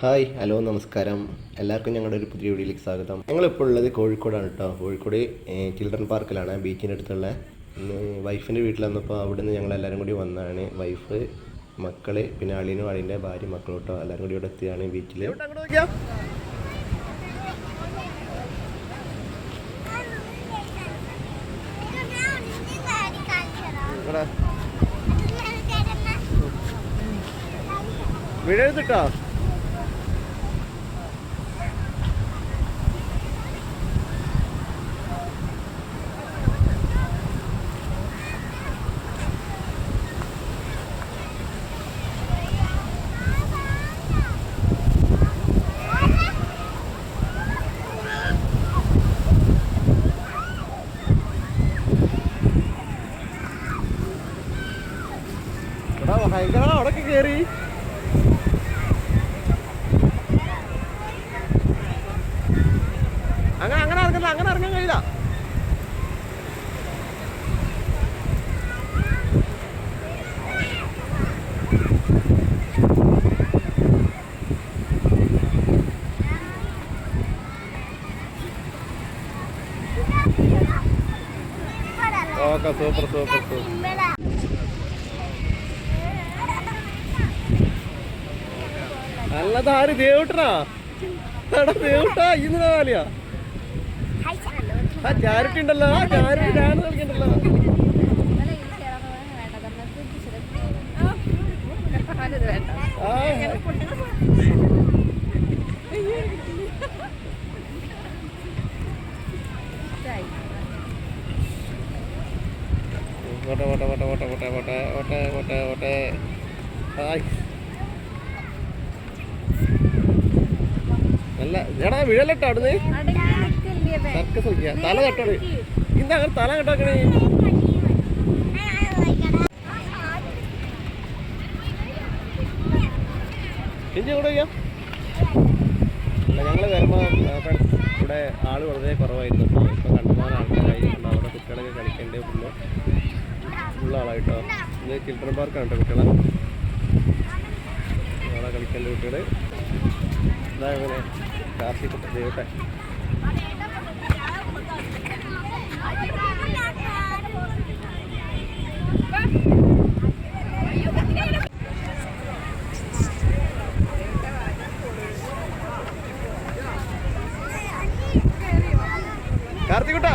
Hi hello നമസ്കാരം. എല്ലാവർക്കും ഞങ്ങളുടെ ഒരു പുതിയ വീഡിയോയിലേക്ക് സ്വാഗതം. ഞങ്ങളിപ്പോൾ ഉള്ളത് കോഴിക്കോടാണ് കേട്ടോ കോഴിക്കോട് ചിൽഡ്രൻ പാർക്കിലാണ് ബീച്ചിന്റെ അടുത്തുള്ള. വൈഫിന്റെ വീട്ടിൽ വന്നപ്പോൾ അവിടെ നിന്ന് ഞങ്ങൾ എല്ലാവരും കൂടി വന്നതാണ് വൈഫ് മക്കൾ പിന്നെ അളിയനും അളിന്റെ ഭാര്യ മക്കളും കേട്ടോ എല്ലാവരും കൂടി ഇവിടെ എത്തിയാണ് ബീച്ചിൽ വീഴെഴുത്തിട്ടോ ഭയങ്കര അവിടൊക്കെ കയറി അങ്ങനെ അങ്ങനെ ഇറങ്ങണ്ട അങ്ങനെ ഇറങ്ങാൻ കഴിയില്ല. Okay super super super. നല്ലതാര് ദേവിട്ടനാ? എടാ ദേവിട്ടാ ഇന്ന് കാലിയാ. ആ ചാരിറ്റി ഉണ്ടല്ലോ. ആ ചാരിറ്റി ഡാൻസ് കളിക്കണ്ടല്ലോ. നല്ല എടാ വീഴലട്ടോ അവിടുന്ന് സർക്കസ് കളിക്കുക തല കെട്ടോട് ഇന്ന് അങ്ങനെ തല കെട്ടാക്കണേ ഇഞ്ചി കൂടെ അല്ല ഞങ്ങൾ വരുമ്പോൾ ഫ്രണ്ട്സ് ഇവിടെ ആൾ വളരെ കുറവായിരുന്നു. കേട്ടോ ഇപ്പോൾ കണ്ടുമാൻ ആൾക്കാരായി. ഉണ്ട് അവിടെ കുട്ടികളൊക്കെ കളിക്കേണ്ടത് ഫുള്ള്. ഫുള്ളാളായിട്ടോ ഇത് ചിൽഡ്രൻ പാർക്കാണ് കേട്ടോ കുട്ടികളെ. അവിടെ കളിക്കേണ്ട കുട്ടികൾ ഇതാ അങ്ങനെ പ്രാർത്ഥിക്കട്ടെ ദൈവത്തെ കാർത്തിക്കുട്ടാ.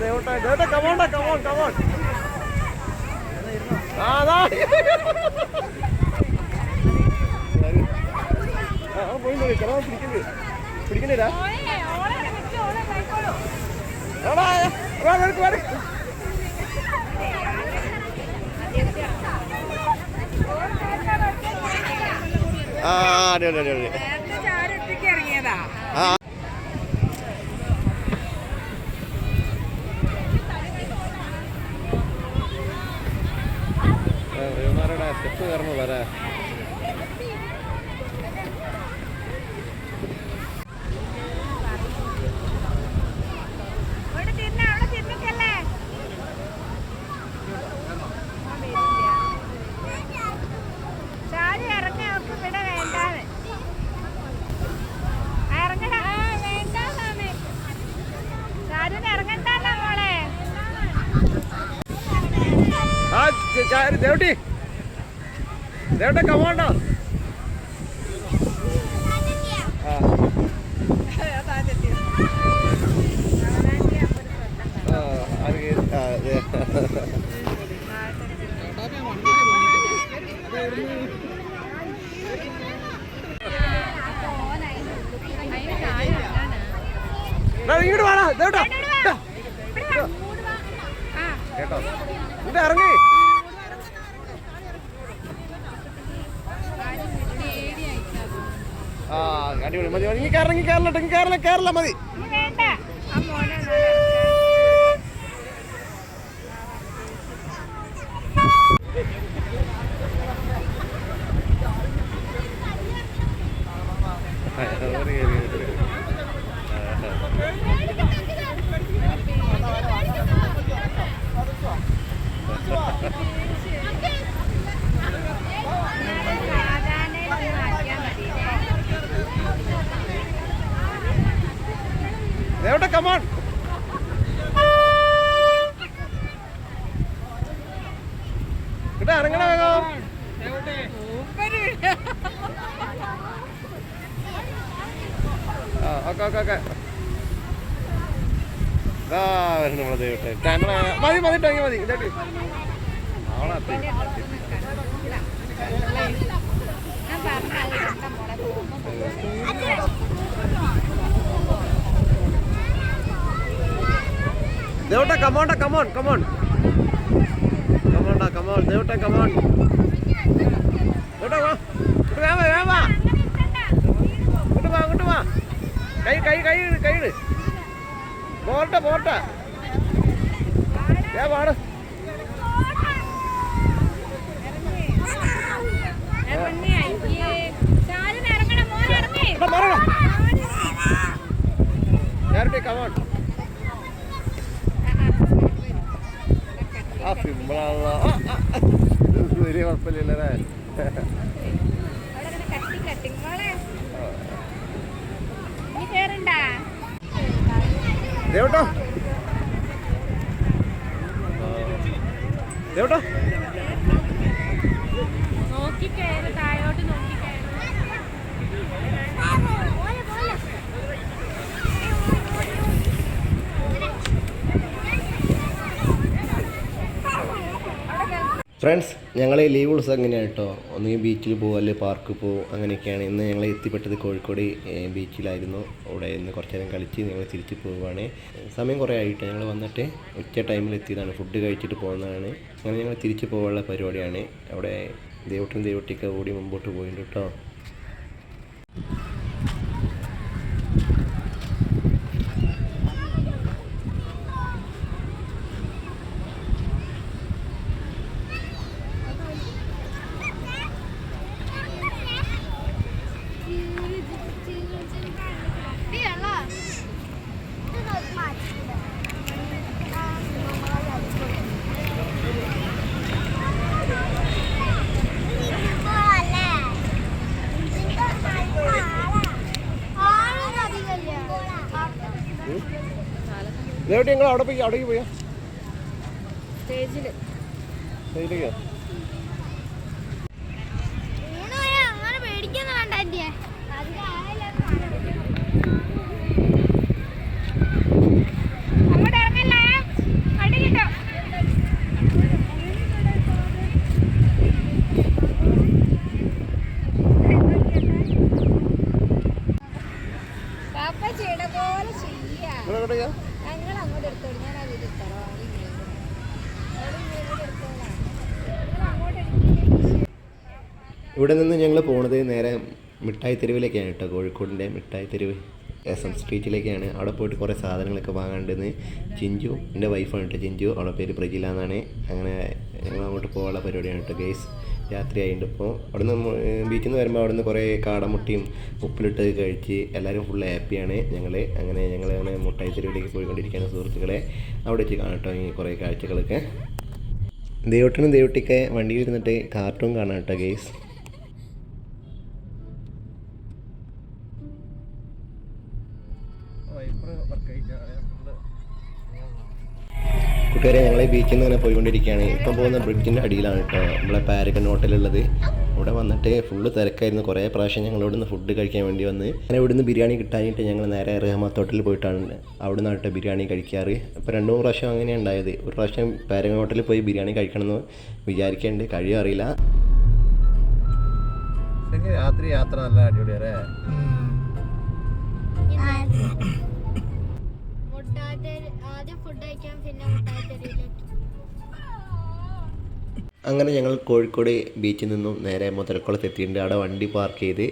they won't try. Data, come on, come on, come on. പിടിക്കണ്ടേടാ ആ അടിപൊളി അടിപൊളി ചാരി ദേവട്ടി. ദേവട്ടെ കമാണ്ട ഇങ്ങോട്ട് വേണം ദേവട്ടാ. കേട്ടോ? ഇവിടെ ഇറങ്ങി. അടിപൊളി. മതി മതി. ഇനി കയറണം കേരള കേരള കയറല മതി ഇനി വേണ്ട ആ മോനെ ഒന്ന് ഇറക്ക്. സാധാരണ ഒന്ന് ആക്കിയാൽ മതിയില്ലേ ദേവട്ടെ കമാൺ കിട്ടാ ഇറങ്ങണ വേഗം ആ ഓക്കെ ഇതാ വരുന്നു നമ്മളെ ദൈവട്ടെ ക്യാമറ മതി മതി ടങ്ങി മതി ഇതായിട്ട് പോകുമ്പോ ദേവട്ടെ കമോണ്ട come on come come on come on വാ, വേഗം വാ ഇങ്ങോട്ട് വാ ഇങ്ങോട്ട് വാ കൈ കൈ കൈ കൈട് പോട്ടെ പോട്ടെ ഏ പാട്. കമോൺ ആ ആ. വലിയ കുഴപ്പമില്ലല്ലേ അവിടെ ഇങ്ങനെ കട്ടി കട്ടി മോളെ നീ കേറണ്ട ദേവട്ടോ. ദേവട്ടോ നോക്കി കയറ് താഴോട്ട് നോക്കി കയറ് ഫ്രണ്ട്സ് ഞങ്ങൾ ലീവ് ദിവസം എങ്ങനെയാണ് കേട്ടോ ഒന്നുകിൽ ബീച്ചിൽ പോകും അല്ലെങ്കിൽ പാർക്കിൽ പോകും അങ്ങനെയൊക്കെയാണ്. ഇന്ന് ഞങ്ങൾ എത്തിപ്പെട്ടത് കോഴിക്കോട് ബീച്ചിലായിരുന്നു അവിടെ ഇന്ന് കുറച്ച് നേരം കളിച്ച് ഞങ്ങൾ തിരിച്ച് പോവുകയാണ് സമയം കുറേ ആയിട്ട്? ഞങ്ങൾ വന്നിട്ട് ഉച്ച ടൈമിൽ എത്തിയതാണ്. ഫുഡ് കഴിച്ചിട്ട് പോകുന്നതാണ്. അങ്ങനെ ഞങ്ങൾ തിരിച്ച് പോകാനുള്ള പരിപാടിയാണ്. അവിടെ ദൈവട്ടും ദൈവട്ടിയൊക്കെ ഓടി മുമ്പോട്ട് പോയിട്ടുണ്ട് കേട്ടോ ദൈവട്ടി ഞങ്ങൾ അവിടെ പോയി അവിടേക്ക് പോയാ. സ്റ്റേജിൽ. ശരിയാ അങ്ങനെ പേടിക്കുന്ന വേണ്ട എന്റെ അങ്ങോട്ട് ഇറങ്ങല്ലേ? അടി കിട്ടും? പാപ്പ ചെയ്യണ പോലെ ചെയ്യാ. നിങ്ങൾ എവിടെയാ ഇവിടെ നിന്ന് ഞങ്ങൾ പോണത് നേരെ മിഠായി തെരുവിലേക്കാണ് കേട്ടോ കോഴിക്കോടിന്റെ മിഠായി തെരുവ്. എസ് എം സ്ട്രീറ്റിലേക്കാണ്. അവിടെ പോയിട്ട് കുറേ സാധനങ്ങളൊക്കെ വാങ്ങാണ്ടെന്ന് ചിഞ്ചു എന്റെ വൈഫാണ് കേട്ടോ ചിഞ്ചു അവളുടെ പേര് പ്രജില എന്നാണ്. അങ്ങനെ ഞങ്ങൾ അങ്ങോട്ട് പോകാനുള്ള പരിപാടിയാണ് കേട്ടോ ഗേസ് രാത്രിയായിട്ടുണ്ട് അവിടെ നിന്ന് ബീച്ചിൽ നിന്ന് വരുമ്പോൾ അവിടെ നിന്ന് കുറേ കാടമുട്ടിയും ഉപ്പിലിട്ട് കഴിച്ച് എല്ലാവരും ഫുൾ ഹാപ്പിയാണ് ഞങ്ങൾ അങ്ങനെ ഞങ്ങൾ അങ്ങനെ മുട്ടായി തെരുവിലേക്ക് പോയിക്കൊണ്ടിരിക്കുകയാണ് സുഹൃത്തുക്കളെ. അവിടെ വെച്ച് കാണാം കേട്ടോ ഈ കുറേ കാഴ്ചകളൊക്കെ. ദേവട്ടനും ദേവട്ടിക്ക് വണ്ടിയിൽ ഇരുന്നിട്ട് കാർട്ടൂൺ കാണാം കേട്ടോ ഗേസ് കൂട്ടുകാരെ ഞങ്ങളെ ബീച്ചിൽ നിന്ന് ഇങ്ങനെ പോയിക്കൊണ്ടിരിക്കുകയാണ്. ഇപ്പം പോകുന്ന ബ്രിഡ്ജിന്റെ അടിയിലാണ് കേട്ടോ നമ്മളെ പാരഗൺ ഹോട്ടലുള്ളത് ഇവിടെ വന്നിട്ട് ഫുള്ള് തിരക്കായിരുന്നു. കുറേ പ്രാവശ്യം ഞങ്ങൾ ഇവിടുന്ന് ഫുഡ് കഴിക്കാൻ വേണ്ടി വന്ന്. അങ്ങനെ ഇവിടുന്ന് ബിരിയാണി കിട്ടാനായിട്ട് ഞങ്ങൾ നേരെ റഹ്മത്ത് ഹോട്ടലിൽ പോയിട്ടാണ്. അവിടെ നിന്നാണ് ബിരിയാണി കഴിക്കാറ്. അപ്പോൾ രണ്ട് മൂന്ന് പ്രാവശ്യം അങ്ങനെയാണ് ഉണ്ടായത്. ഒരു പ്രാവശ്യം പാരഗൺ ഹോട്ടലിൽ പോയി ബിരിയാണി കഴിക്കണമെന്ന് വിചാരിക്കേണ്ട. കഴിയും അറിയില്ല. രാത്രി യാത്ര നല്ല ആദ്യം ഫുഡ് കഴിക്കാം പിന്നെ മുട്ടാത്തേരിയിലേക്ക് അങ്ങനെ ഞങ്ങൾ കോഴിക്കോട് ബീച്ചിൽ നിന്നും നേരെ മുതലക്കുളത്ത് എത്തിയിട്ടുണ്ട് അവിടെ വണ്ടി പാർക്ക് ചെയ്ത്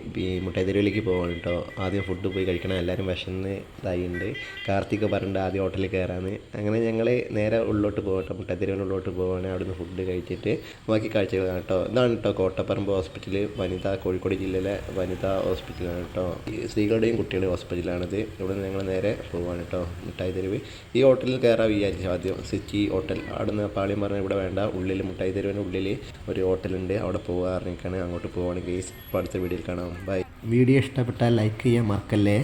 മുട്ടായിത്തെരുവിലേക്ക് പോവാണ് കേട്ടോ ആദ്യം ഫുഡ് പോയി കഴിക്കണം. എല്ലാവരും വിശന്ന് ഇതായിട്ടുണ്ട് കാർത്തിക് പറഞ്ഞിട്ട് ആദ്യം ഹോട്ടലിൽ കയറാന്ന് അങ്ങനെ ഞങ്ങൾ നേരെ ഉള്ളോട്ട് പോകട്ടോ മുട്ടായിത്തെരുവിന് ഉള്ളോട്ട് പോവാണ്. അവിടുന്ന് ഫുഡ് കഴിച്ചിട്ട് ബാക്കി കാഴ്ചകൾ കേട്ടോ ഇതാണ് കേട്ടോ കോട്ടപ്പറമ്പ് ഹോസ്പിറ്റൽ വനിത കോഴിക്കോട് ജില്ലയിലെ വനിതാ ഹോസ്പിറ്റലാണ് കേട്ടോ സ്ത്രീകളുടെയും കുട്ടികളുടെയും ഹോസ്പിറ്റലാണിത് ഇവിടെ ഞങ്ങൾ നേരെ പോവാണ് കേട്ടോ മുട്ടായി തെരുവ് ഈ ഹോട്ടലിൽ കയറാൻ വിചാരിച്ചു ആദ്യം സിറ്റി ഹോട്ടൽ അവിടുന്ന് പാളിയം പറഞ്ഞാൽ ഇവിടെ വേണ്ട. ഉള്ളിൽ മുട്ടായി തെരുവിന് ഉള്ളിൽ ഒരു ഹോട്ടലുണ്ട്. അവിടെ പോകാറിനിക്കാണ് അങ്ങോട്ട് പോവാണെങ്കിൽ അടുത്ത വീഡിയോയിൽ കാണാം. ബൈ. വീഡിയോ ഇഷ്ടപ്പെട്ടാൽ ലൈക്ക് ചെയ്യാൻ മറക്കല്ലേ?